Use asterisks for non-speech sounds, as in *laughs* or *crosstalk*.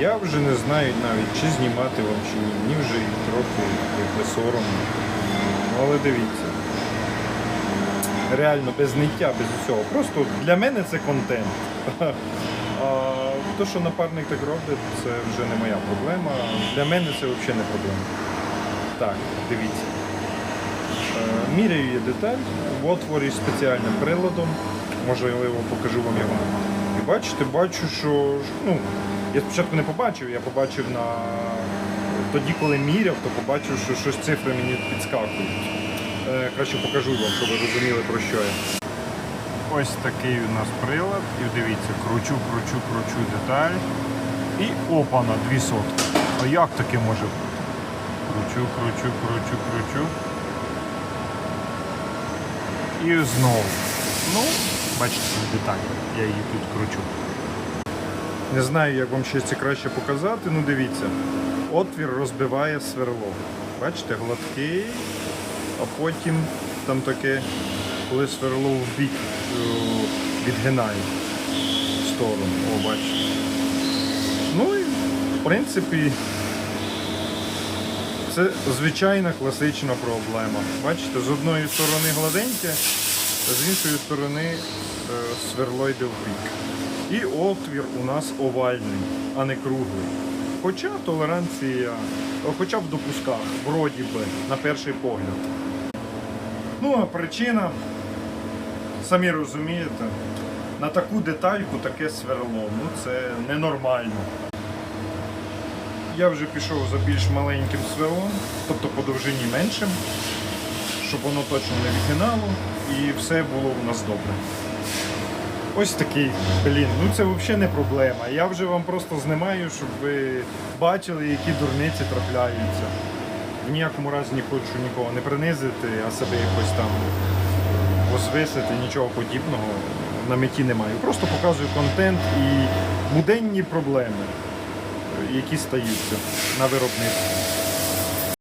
Я вже не знаю навіть, чи знімати вам чи ні. Мені вже і трохи якби соромно. Але дивіться. Реально без ниття, без усього. Просто для мене це контент. *laughs* А то, що напарник так робить, це вже не моя проблема. Для мене це взагалі не проблема. Так, дивіться. Е, Міряю я деталь в отворі спеціальним приладом. Можливо, покажу вам його. І бачите, бачу, що ну, я спочатку не побачив, я побачив на тоді, коли міряв, то побачив, що щось цифри мені підскакують. Е, Краще покажу вам, щоб ви розуміли про що я. Ось такий у нас прилад. І дивіться, кручу, кручу, кручу деталь. І опа на дві сотки. А як таке може? Кручу, кручу, кручу, кручу. І знову. Ну, бачите, деталь. Я її тут кручу. Не знаю, як вам ще це краще показати. Ну дивіться. Отвір розбиває сверло. Бачите, гладкий, а потім там таке, коли сверло в бік е, відгинає в сторону. О, бачите. Ну і в принципі. Це звичайна класична проблема. Бачите, з одної сторони гладеньке, а з іншої сторони е, сверло йде в бік. І отвір у нас овальний, а не круглий. Хоча толеранція, хоча в допусках, вроді би, на перший погляд. Ну а причина, самі розумієте, на таку детальку таке сверло. Ну це ненормально. Я вже пішов за більш маленьким сверлом, тобто по довжині меншим, щоб воно точно не відгинало і все було у нас добре. Ось такий, блін, ну це взагалі не проблема. Я вже вам просто знімаю, щоб ви бачили, які дурниці трапляються. В ніякому разі не хочу нікого не принизити, а себе якось там возвисити, нічого подібного на меті не маю. Просто показую контент і буденні проблеми які стаються на виробництві.